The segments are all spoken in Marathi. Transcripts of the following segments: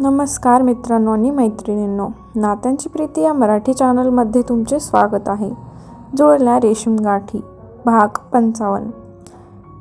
नमस्कार मित्रांनो आणि मैत्रिणींनो नात्यांची प्रीती या मराठी चॅनलमध्ये तुमचे स्वागत आहे. जुळल्या रेशीम गाठी भाग पंचावन्न.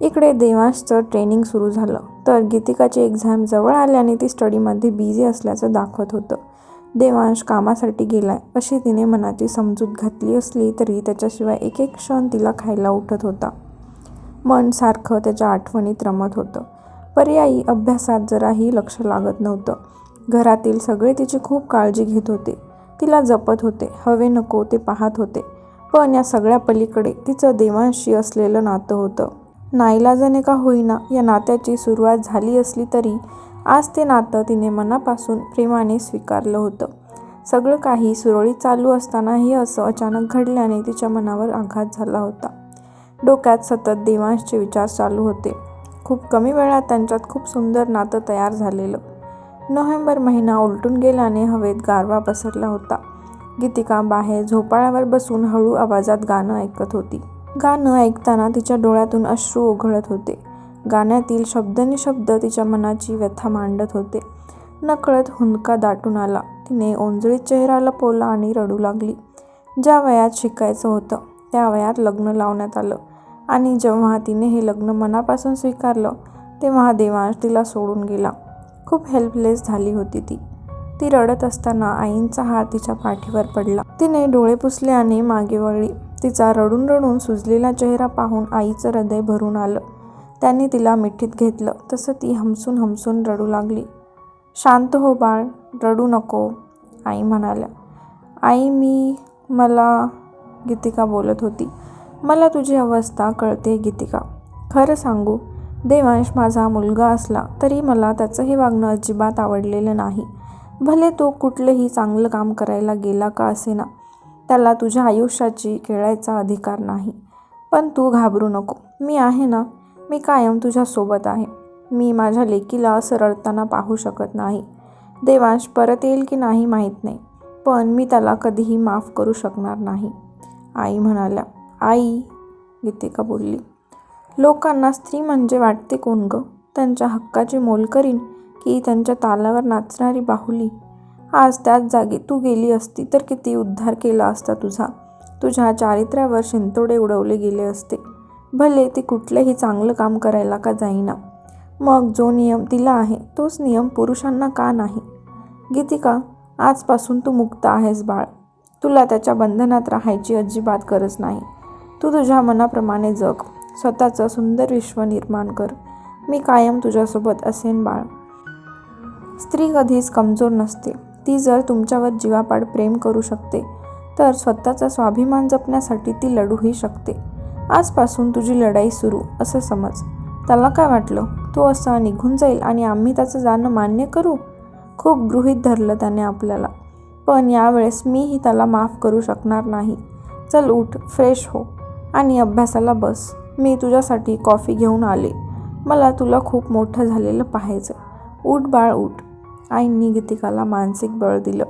इकडे देवांशचं ट्रेनिंग सुरू झालं तर गीतिकाची एक्झाम जवळ आल्याने ती स्टडीमध्ये बिझी असल्याचं दाखवत होतं. देवांश कामासाठी गेलाय अशी तिने मनाची समजूत घातली असली तरी त्याच्याशिवाय एक एक क्षण तिला खायला उठत होता. मन सारखं त्याच्या आठवणीत रमत होतं. पर्यायी अभ्यासात जराही लक्ष लागत नव्हतं. घरातील सगळे तिची खूप काळजी घेत होते. तिला जपत होते हवे नको ते पाहत होते. पण या सगळ्या पलीकडे तिचं देवांशी असलेलं नातं होतं. नाईलाजाने का होईना या नात्याची सुरुवात झाली असली तरी आज ते नातं तिने मनापासून प्रेमाने स्वीकारलं होतं. सगळं काही सुरळीत चालू असतानाही असं अचानक घडल्याने तिच्या मनावर आघात झाला होता. डोक्यात सतत देवांशचे विचार चालू होते. खूप कमी वेळात त्यांच्यात खूप सुंदर नातं तयार झालेलं. नोव्हेंबर महिना उलटून गेल्याने हवेत गारवा पसरला होता. गीतिका बाहेर झोपाळ्यावर बसून हळू आवाजात गाणं ऐकत होती. गाणं ऐकताना तिच्या डोळ्यातून अश्रू ओघळत होते. गाण्यातील शब्दनिशब्द तिच्या मनाची व्यथा मांडत होते. नकळत हुंदका दाटून आला. तिने ओंजळीत चेहरा लपवला आणि रडू लागली. ज्या वयात शिकायचं होतं त्या वयात लग्न लावण्यात आलं. आणि जेव्हा तिने हे लग्न मनापासून स्वीकारलं तेव्हा देवांश तिला सोडून गेला. खूप हेल्पलेस झाली होती ती. ती रडत असताना आईंचा हात तिच्या पाठीवर पडला. तिने डोळे पुसले आणि मागे वळली. तिचा रडून रडून सुजलेला चेहरा पाहून आईचं हृदय भरून आलं. त्यांनी तिला मिठीत घेतलं. तसं ती हमसून हमसून रडू लागली. शांत हो बाळ रडू नको आई म्हणाल्या. आई मी मला गीतिका बोलत होती. मला तुझी अवस्था कळते गीतिका. खरं सांगू देवांश माझा मुलगा असला तरी मला त्याचं हे वागणं अजिबात आवडलेलं नाही. भले तो कुठलंही चांगलं काम करायला गेला का असे ना त्याला तुझ्या आयुष्याची खेळायचा अधिकार नाही. पण तू घाबरू नको. मी आहे ना मी कायम तुझ्यासोबत आहे. मी माझ्या लेकीला सरळताना पाहू शकत नाही. देवांश परत येईल की नाही माहीत नाही. पण मी त्याला कधीही माफ करू शकणार नाही. आई म्हणाल्या आई गीतिका बोलली. लोकांना स्त्री म्हणजे वाटते कोण गं? त्यांच्या हक्काची मोल करीन की त्यांच्या तालावर नाचणारी बाहुली? आज त्याच जागी तू गेली असती तर किती उद्धार केला असता तुझा? तुझ्या चारित्र्यावर शिंतोडे उडवले गेले असते. भले ती कुठलंही चांगलं काम करायला का जाईना. मग जो नियम तिला आहे तोच नियम पुरुषांना का नाही? गीतिका आजपासून तू मुक्त आहेस बाळ. तुला त्याच्या बंधनात राहायची अजिबात गरज नाही. तू तुझ्या मनाप्रमाणे जग. स्वतःचं सुंदर विश्व निर्माण कर. मी कायम तुझ्यासोबत असेन बाळ. स्त्री कधीच कमजोर नसते. ती जर तुमच्यावर जीवापाड प्रेम करू शकते तर स्वतःचा स्वाभिमान जपण्यासाठी ती लढूही शकते. आजपासून तुझी लढाई सुरू असं समज. त्याला काय वाटलं? तो असा निघून जाईल आणि आम्ही त्याचं जाणं मान्य करू? खूप गृहीत धरलं त्याने आपल्याला. पण यावेळेस मीही त्याला माफ करू शकणार नाही. चल उठ फ्रेश हो. आणि अभ्यासाला बस. मी तुझ्यासाठी कॉफी घेऊन आले. मला तुला खूप मोठं झालेलं पाहायचं उठ बाळ उठ. आईंनी गीतिकाला मानसिक बळ दिलं.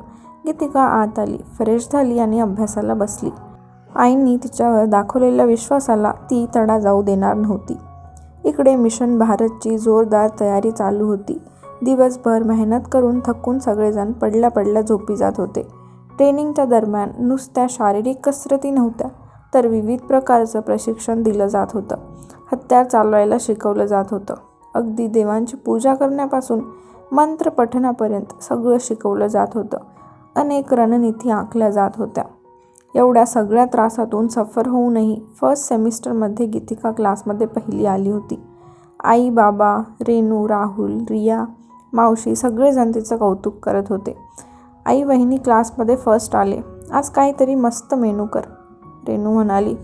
गीतिका आत आली. फ्रेश झाली आणि अभ्यासाला बसली. आईंनी तिच्यावर दाखवलेल्या विश्वासाला ती तडा जाऊ देणार नव्हती. इकडे मिशन भारतची जोरदार तयारी चालू होती. दिवसभर मेहनत करून थकून सगळेजण पडल्या पडल्या झोपी जात होते. ट्रेनिंगच्या दरम्यान नुसत्या शारीरिक कसरती नव्हत्या. तर विविध प्रकारचं प्रशिक्षण दिलं जात होतं. हत्यार चालवायला शिकवलं जात होतं. अगदी देवांची पूजा करण्यापासून मंत्र पठणापर्यंत सगळं शिकवलं जात होतं. अनेक रणनीती आखल्या जात होत्या. एवढ्या सगळ्या त्रासातून सफर होऊनही फर्स्ट सेमिस्टरमध्ये गीतिका क्लासमध्ये पहिली आली होती. आई बाबा रेणू राहुल रिया मावशी सगळेजण तिचं कौतुक करत होते. आई वहिनी क्लासमध्ये फर्स्ट आले. आज काहीतरी मस्त मेनू कर. रेणू म्हणाली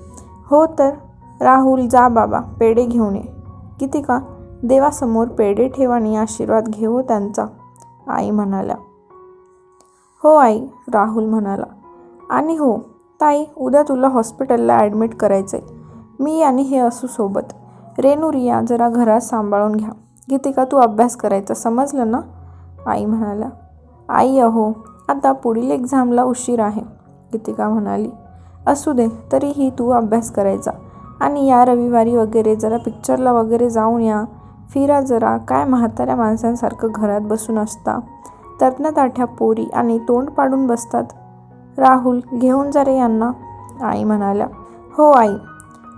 हो तर राहुल जा बाबा पेढे घेऊन ये. किती का देवासमोर पेढे ठेव आणि आशीर्वाद घेऊ त्यांचा आई म्हणाल्या. हो आई राहुल म्हणाला. आणि हो ताई उद्या तुला हॉस्पिटलला ॲडमिट करायचं आहे मी आणि हे असू सोबत. रेणू रिया जरा घरात सांभाळून घ्या. गीतिका तू अभ्यास करायचा समजलं ना? आई म्हणाल्या. आई अहो आता पुढील एक्झामला उशीर आहे गीतिका म्हणाली. असू दे तरीही तू अभ्यास करायचा. आणि या रविवारी वगैरे जरा पिक्चरला वगैरे जाऊन या. फिरा जरा काय म्हाताऱ्या माणसांसारखं घरात बसून असता. तरणाताठ्या पोरी आणि तोंड पाडून बसतात. राहुल घेऊन जा रे यांना आई म्हणाल्या. हो आई.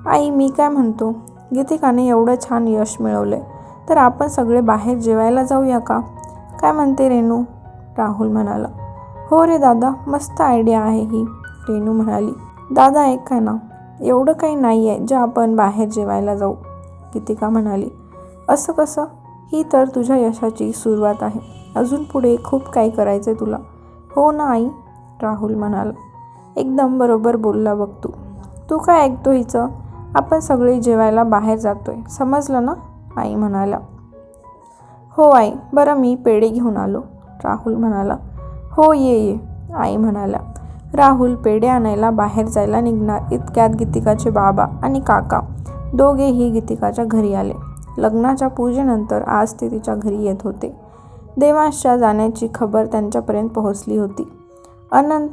आई मी काय म्हणतो? गीतिकाने एवढं छान यश मिळवलं तर आपण सगळे बाहेर जेवायला जाऊया का? काय म्हणते रेणू? राहुल म्हणाला. हो रे दादा मस्त आयडिया आहे ही रेणू म्हणाली. दादा एक काय ना एवढं काही नाही आहे जे आपण बाहेर जेवायला जाऊ गीतिका म्हणाली. असं कसं? ही तर तुझ्या यशाची सुरुवात आहे. अजून पुढे खूप काही करायचं आहे तुला? हो ना आई राहुल म्हणाला. एकदम बरोबर बोलला बघ तू. तू काय ऐकतो हिचं? आपण सगळे जेवायला बाहेर जातोय. समजलं ना? आई म्हणाल्या. हो आई बरं मी पेढे घेऊन आलो राहुल म्हणाला. हो ये ये आई म्हणाल्या. राहुल पेढे आणायला बाहेर जायला निघणार. इतक्यात गीतिकाचे बाबा आणि काका दोघेही गीतिकाच्या घरी आले. लग्नाच्या पूजेनंतर आज ते तिच्या घरी येत होते. देवांशच्या जाण्याची खबर त्यांच्यापर्यंत पोहोचली होती. अनंत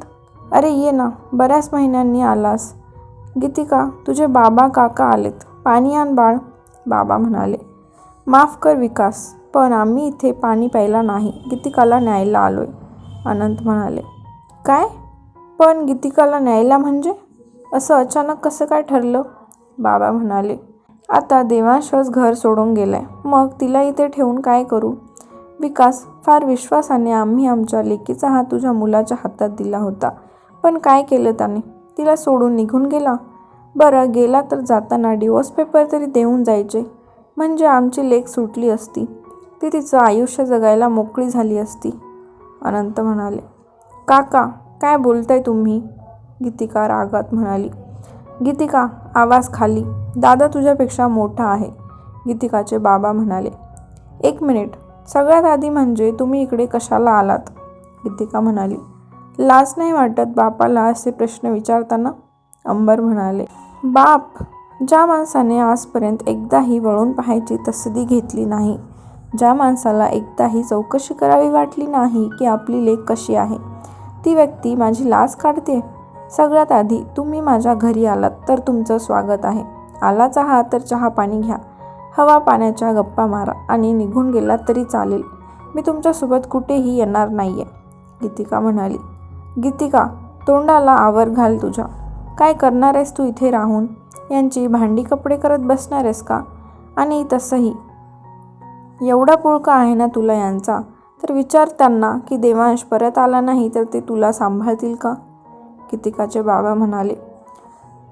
अरे ये ना बऱ्याच महिन्यांनी आलास. गीतिका तुझे बाबा काका आलेत. पाणी आण बाळ. बाबा म्हणाले. माफ कर विकास पण आम्ही इथे पाणी प्यायला नाही. गीतिकाला न्यायला आलोय. अनंत म्हणाले. काय? पण गीतिकाला न्यायला म्हणजे? असं अचानक कसं काय ठरलं? बाबा म्हणाले आता देवांशच घर सोडून गेलाय. मग तिला इथे ठेवून काय करू? विकास फार विश्वासाने आम्ही आमच्या लेकीचा हात तुझ्या मुलाच्या हातात दिला होता. पण काय केलं त्याने? तिला सोडून निघून गेला? बरं गेला तर जाताना डिवोर्स पेपर तरी देऊन जायचे. म्हणजे आमची लेख सुटली असती. ती तिचं आयुष्य जगायला मोकळी झाली असती. अनंत म्हणाले काका काय बोलताय तुम्ही? गीतिका रागात म्हणाली. गीतिका आवाज खाली. दादा तुझ्यापेक्षा मोठा आहे. गीतिकाचे बाबा म्हणाले. एक मिनिट. सगळ्यात आधी म्हणजे तुम्ही इकडे कशाला आलात? गीतिका म्हणाली. लाज नाही वाटत बापाला असे प्रश्न विचारताना? अंबर म्हणाले. बाप ज्या माणसाने आजपर्यंत एकदाही वळून पाहायची तसदी घेतली नाही ज्या माणसाला एकदाही चौकशी करावी वाटली नाही की आपली लेख कशी आहे? ती व्यक्ती माझी लाज काढते. सगळ्यात आधी तुम्ही माझ्या घरी आलात तर तुमचं स्वागत आहे. आलाच आहात तर चहा पाणी घ्या. हवा पाण्याच्या गप्पा मारा आणि निघून गेलात तरी चालेल. मी तुमच्यासोबत कुठेही येणार नाही आहे गीतिका म्हणाली. गीतिका तोंडाला आवर घाल तुझ्या. काय करणार आहेस तू इथे राहून? यांची भांडी कपडे करत बसणार आहेस का? आणि तसंही. एवढा पुळका आहे ना तुला यांचा? तर विचार त्यांना की देवांश परत आला नाही तर ते तुला सांभाळतील का? कितिकाचे बाबा म्हणाले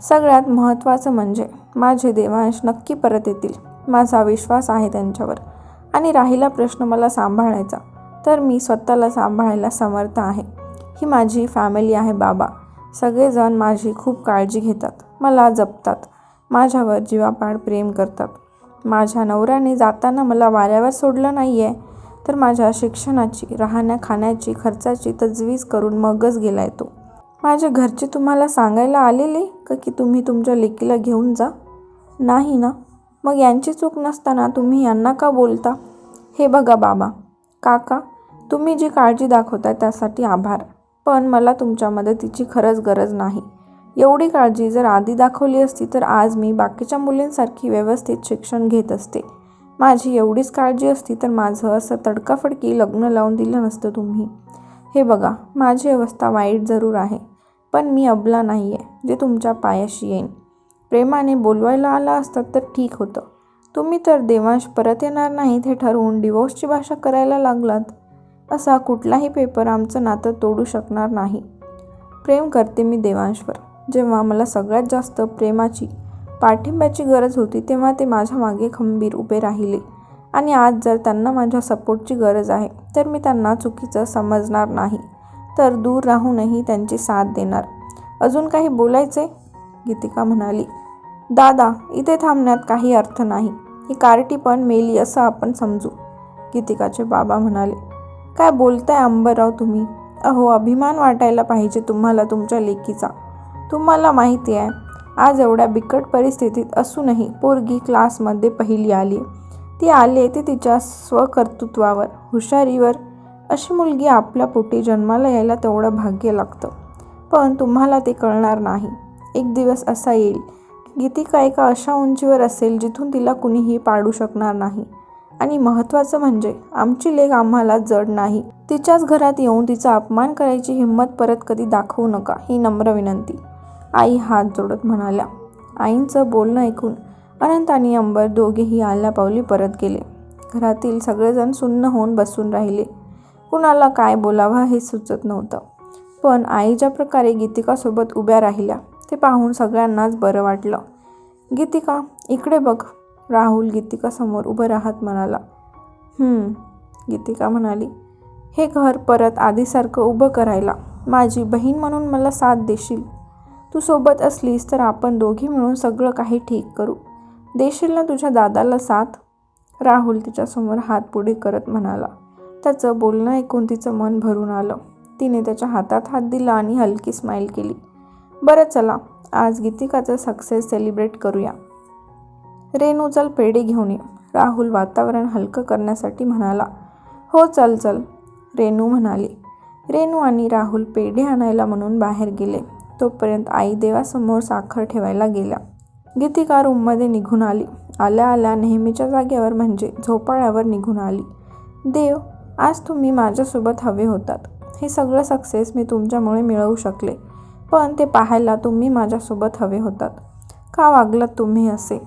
सगळ्यात महत्त्वाचं म्हणजे माझे देवांश नक्की परत येतील. माझा विश्वास आहे त्यांच्यावर. आणि राहिला प्रश्न मला सांभाळायचा तर मी स्वतःला सांभाळायला समर्थ आहे. ही माझी फॅमिली आहे बाबा. सगळेजण माझी खूप काळजी घेतात. मला जपतात. माझ्यावर जीवापाड प्रेम करतात. माझ्या नवऱ्याने जाताना मला वाऱ्यावर सोडलं नाही आहे तर माझ्या शिक्षणाची राहण्या खाण्याची खर्चाची तजवीज करून मगच गेला तो. माझ्या घरचे तुम्हाला सांगायला आलेले का की तुम्ही तुमच्या लेकीला घेऊन जा? नाही ना. मग यांची चूक नसताना तुम्ही यांना का बोलता? हे बघा बाबा. काका तुम्ही जी काळजी दाखवता त्यासाठी आभार. पण मला तुमच्या मदतीची खरंच गरज नाही. एवढी काळजी जर आधी दाखवली असती तर आज मी बाकीच्या मुलींसारखी व्यवस्थित शिक्षण घेत असते. माझी एवढीच काळजी असती तर माझं असं तडकाफडकी लग्न लावून दिलं नसतं तुम्ही. हे बघा माझी अवस्था वाईट जरूर आहे पण मी अबला नाही आहे जे तुमच्या पायाशी येईन. प्रेमाने बोलवायला आला असतात तर ठीक होतं. तुम्ही तर देवांश परत येणार नाहीत हे ठरवून डिवोर्सची भाषा करायला लागलात. असा कुठलाही पेपर आमचं नातं तोडू शकणार नाही. प्रेम करते मी देवांशवर. जेव्हा मला सगळ्यात जास्त प्रेमाची पाठिंब्याची गरज होती तेव्हा ते माझ्या मागे खंबीर उभे राहिले. आणि आज जर त्यांना माझ्या सपोर्टची गरज आहे तर मी त्यांना चुकीचं समजणार नाही तर दूर राहूनही त्यांची साथ देणार. अजून काही बोलायचे? गीतिका म्हणाली. दादा इथे थांबण्यात काही अर्थ नाही. ही कार्टी पण मेली असं आपण समजू. गीतिकाचे बाबा म्हणाले. काय बोलताय अंबरराव तुम्ही? अहो अभिमान वाटायला पाहिजे तुम्हाला तुमच्या लेकीचा. तुम्हाला माहिती आहे आज एवढ्या बिकट परिस्थितीत असूनही पोरगी क्लासमध्ये पहिली आली. ती आले ती तिच्या स्वकर्तृत्वावर. हुशारीवर. अशी मुलगी आपल्या पोटी जन्माला यायला तेवढं भाग्य लागतं. पण तुम्हाला ते कळणार नाही. एक दिवस असा येईल. की गीतिका एका अशा उंचीवर असेल जिथून तिला कुणीही पाडू शकणार नाही. आणि महत्त्वाचं म्हणजे आमची लेख आम्हाला जड नाही. तिच्याच घरात येऊन तिचा अपमान करायची हिंमत परत कधी दाखवू नका ही नम्र विनंती. आई हात जोडत म्हणाल्या. आईंचं बोलणं ऐकून अनंत आणि अंबर दोघेही आल्या पावली परत गेले. घरातील सगळेजण सुन्न होऊन बसून राहिले. कुणाला काय बोलावं हे सुचत नव्हतं. पण आई ज्या प्रकारे गीतिकासोबत उभ्या राहिल्या ते पाहून सगळ्यांनाच बरं वाटलं. गीतिका इकडे बघ. राहुल गीतिकासमोर उभं राहत म्हणाला. गीतिका म्हणाली. हे घर परत आधीसारखं उभं करायला. माझी बहीण म्हणून मला साथ देशील. तू सोबत असलीस तर आपण दोघी मिळून सगळं काही ठीक करू. देशील ना तुझ्या दादाला साथ? राहुल तिच्यासमोर हात पुढे करत म्हणाला. त्याचं बोलणं ऐकून तिचं मन भरून आलं. तिने त्याच्या हातात हात दिला आणि हलकी स्माईल केली. बरं चला आज गीतिकाचं सक्सेस सेलिब्रेट करूया. रेणू चल पेढे घेऊन ये. राहुल वातावरण हलकं करण्यासाठी म्हणाला. हो चल चल रेणू म्हणाली. रेणू आणि राहुल पेढे आणायला म्हणून बाहेर गेले. तोपर्यंत आई देवासमोर साखर ठेवायला गेल्या. गीतिका रूममध्ये निघून आली. आल्या आल्या नेहमीच्या जागेवर म्हणजे झोपाळ्यावर निघून आली. देव आज तुम्ही माझ्यासोबत हवे होतात. हे सगळं सक्सेस मी तुमच्यामुळे मिळवू शकले. पण ते पाहायला तुम्ही माझ्यासोबत हवे होतात. का वागलात तुम्ही असे?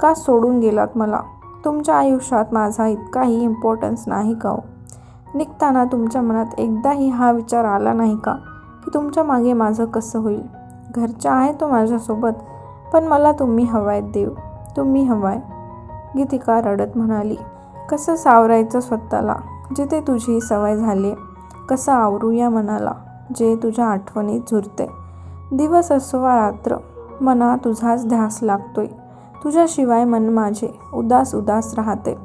का सोडून गेलात मला? तुमच्या आयुष्यात माझा इतकाही इम्पॉर्टन्स नाही का हो? निघताना तुमच्या मनात एकदाही हा विचार आला नाही का? की तुमच्या मागे माझं कसं होईल? घरच्या आहे तो माझ्यासोबत पण मला तुम्ही हवाय देव तुम्ही हवाय. गीतिका रडत म्हणाली कसं सावरायचं स्वतःला? जिथे तुझी सवय झाली कसं आवरू या मनाला? जे तुझ्या आठवणीत झुरते. दिवस असो वा रात्र मना तुझाच ध्यास लागतोय. तुझ्याशिवाय मन माझे उदास उदास राहते.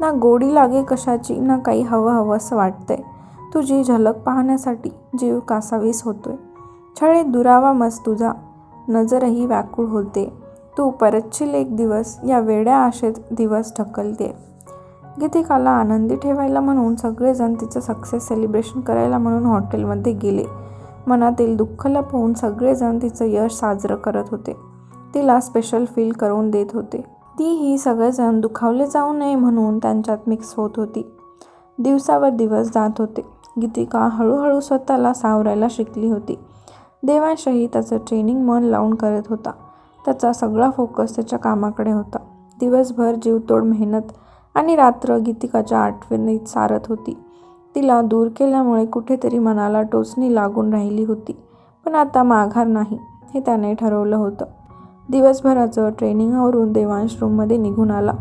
ना गोडी लागे कशाची ना काही हवं हवं असं वाटतंय तुझी झलक पाहण्यासाठी जीव कासावीस होतोय. छळे दुरावा मस तुझा. नजरही व्याकुळ होते. तू परतशील एक दिवस या वेड्या आशेत दिवस ढकलते. गीतिकाला आनंदी ठेवायला म्हणून सगळेजण तिचं सक्सेस सेलिब्रेशन करायला म्हणून हॉटेलमध्ये गेले. मनातील दुःख लपवून सगळेजण तिचं यश साजरं करत होते. तिला स्पेशल फील करून देत होते. ती ही सगळेजण दुखावले जाऊ नये म्हणून त्यांच्यात मिक्स होत होती. दिवसावर दिवस जात होते. गीतिका हळूहळू स्वतःला सावरायला शिकली होती. देवांशही त्याचं ट्रेनिंग मन लावून करत होता. त्याचा सगळा फोकस त्याच्या कामाकडे होता. दिवसभर जीवतोड मेहनत आणि रात्र गीतिकाच्या आठवणीत सारत होती. तिला दूर केल्यामुळे कुठेतरी मनाला टोचणी लागून राहिली होती पण आता माघार नाही हे त्याने ठरवलं होतं. दिवसभराचं ट्रेनिंगवरून देवांश रूममध्ये निघून आला.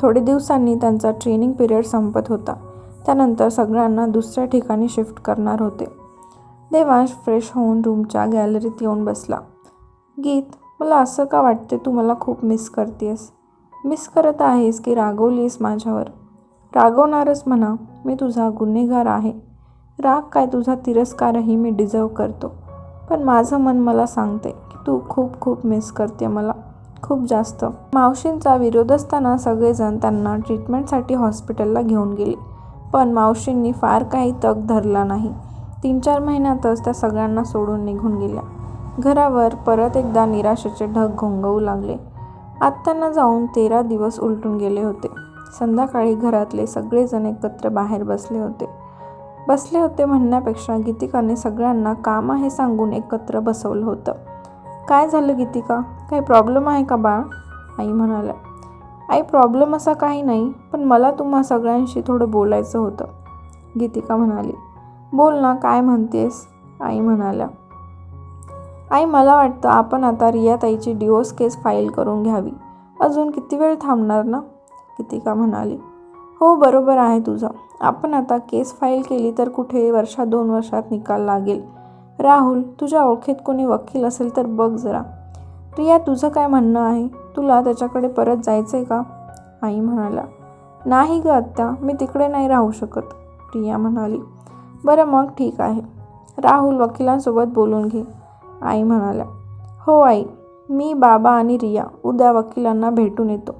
थोडे दिवसांनी त्यांचा ट्रेनिंग पिरियड संपत होता. त्यानंतर सगळ्यांना दुसऱ्या ठिकाणी शिफ्ट करणार होते. देवांश फ्रेश होऊन रूमच्या गॅलरीत येऊन बसला. गीत मला असं का वाटते तू मला खूप मिस करतेस मिस करत आहेस की रागवलीस माझ्यावर? रागवणारच म्हणा मी तुझा गुन्हेगार आहे. राग काय तुझा तिरस्कारही मी डिझर्व करतो. पण माझं मन मला सांगते की तू खूप खूप मिस करते मला. खूप जास्त. मावशींचा विरोध असताना सगळेजण त्यांना ट्रीटमेंटसाठी हॉस्पिटलला घेऊन गेले. पण मावशींनी फार काही तग धरला नाही. तीन चार महिन्यातच त्या सगळ्यांना सोडून निघून गेल्या. घरावर परत एकदा निराशेचे ढग घोंगवू लागले. आत्ताना जाऊन तेरा दिवस उलटून गेले होते. संध्याकाळी घरातले सगळेजण एकत्र बाहेर बसले होते. बसले होते म्हणण्यापेक्षा गीतिकाने सगळ्यांना काम आहे सांगून एकत्र बसवलं होतं. काय झालं गीतिका? काही प्रॉब्लेम आहे का बाळ? आई म्हणाल्या. आई प्रॉब्लेम असा काही नाही पण मला तुम्हा सगळ्यांशी थोडं बोलायचं होतं. गीतिका म्हणाली बोल ना काय म्हणतेस? आई म्हणाल्या आई मला वाटतं आपण आता रिया ताईची डिओस केस फाईल करून घ्यावी. अजून किती वेळ थांबणार ना? गीतिका म्हणाली हो बरोबर आहे तुझं. आपण आता केस फाईल केली तर कुठे वर्षा दोन वर्षात निकाल लागेल. राहुल तुझ्या ओळखीत कोणी वकील असेल तर बघ जरा. रिया तुझं काय म्हणणं आहे? तुला त्याच्याकडे परत जायचं आहे का? आई म्हणाला. नाही ग आत्ता मी तिकडे नाही राहू शकत. रिया म्हणाली. बरं मग ठीक आहे. राहुल वकिलांसोबत बोलून घे. आई म्हणाल्या. हो आई मी बाबा आणि रिया उद्या वकिलांना भेटून येतो.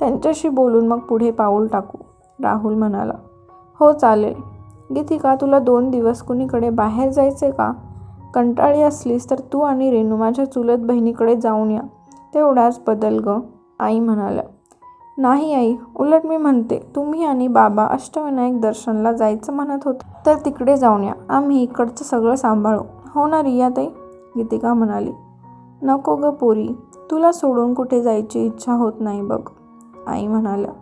त्यांच्याशी बोलून मग पुढे पाऊल टाकू. राहुल म्हणाला. हो चालेल. गीतिका तुला दोन दिवस कुणीकडे बाहेर जायचे का? कंटाळी असलीस तर तू आणि रेणू माझ्या चुलत बहिणीकडे जाऊन या. तेवढाच बदल ग आई म्हणाल्या. नाही आई उलट मी म्हणते तुम्ही आणि बाबा अष्टविनायक दर्शनला जायचं म्हणत होत तर तिकडे जाऊन या. आम्ही इकडचं सगळं सांभाळू. हो ना रियाताई गीतिका म्हणाली. नको ग पोरी तुला सोडून कुठे जायची इच्छा होत नाही बघ आई म्हणाल्या.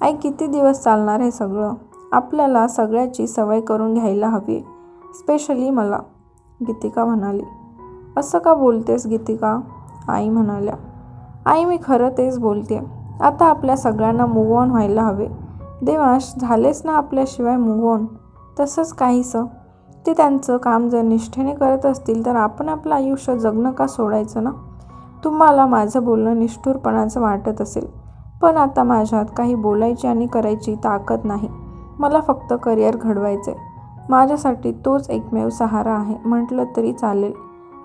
आई किती दिवस चालणार हे सगळं? आपल्याला सगळ्याची सवय करून घ्यायला हवी स्पेशली मला. गीतिका म्हणाली. असं का बोलतेस गीतिका? आई म्हणाल्या आई मी खरं तेच बोलते आता आपल्या सगळ्यांना मूव ऑन व्हायला हवे. देवांश झालेच ना आपल्याशिवाय मूव ऑन तसंच काहीसं. ते त्यांचं काम जर निष्ठेने करत असतील तर आपण आपलं आयुष्य जगणं का सोडायचं ना? तुम्हाला माझं बोलणं निष्ठुरपणाचं वाटत असेल. पण आता माझ्यात काही बोलायची आणि करायची ताकद नाही. मला फक्त करिअर घडवायचं आहे माझ्यासाठी तोच एकमेव सहारा आहे. म्हटलं तरी चालेल.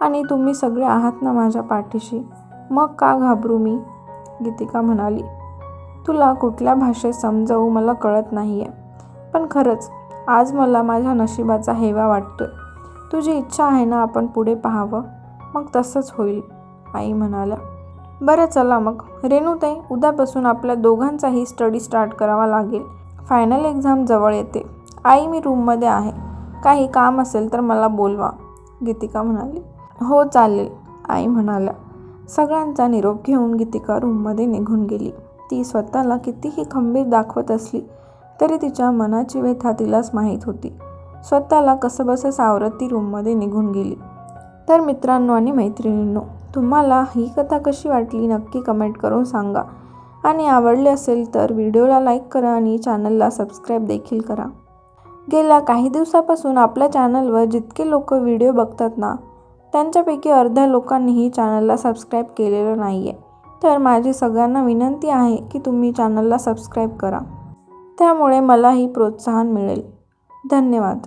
आणि तुम्ही सगळे आहात ना माझ्या पाठीशी. मग का घाबरू मी? गीतिका म्हणाली. तुला कुठल्या भाषेत समजावू मला कळत नाही आहे पण खरंच आज मला माझ्या नशिबाचा हेवा वाटतोय. तुझी इच्छा आहे ना आपण पुढे पाहावं? मग तसंच होईल आई म्हणाल्या. बरं चला मग. रेणूताई उद्यापासून आपल्या दोघांचाही स्टडी स्टार्ट करावा लागेल. फायनल एक्झाम जवळ येते. आई मी रूममध्ये आहे. काही काम असेल तर मला बोलवा गीतिका म्हणाली. हो चालेल आई म्हणाल्या. सगळ्यांचा निरोप घेऊन गीतिका रूममध्ये निघून गेली. ती स्वतःला कितीही खंबीर दाखवत असली तरी तिच्या मनाची व्यथा तिलाच माहीत होती. स्वतःला कसंबसं सावरत ती रूममध्ये निघून गेली. तर मित्रांनो आणि मैत्रिणींनो तुम्हाला ही कथा कशी वाटली नक्की कमेंट करून सांगा. आणि आवडले असेल तर व्हिडिओला लाईक करा आणि चॅनलला सबस्क्राईब देखील करा. गेल्या काही दिवसापासून आपल्या चॅनलवर जितके लोक व्हिडिओ बघतात ना त्यांच्यापैकी अर्ध्या लोकांनीही चॅनलला सबस्क्राईब केलेलं नाही आहे तर माझी सगळ्यांना विनंती आहे की तुम्ही चॅनलला सबस्क्राईब करा. त्यामुळे मलाही प्रोत्साहन मिळेल. धन्यवाद.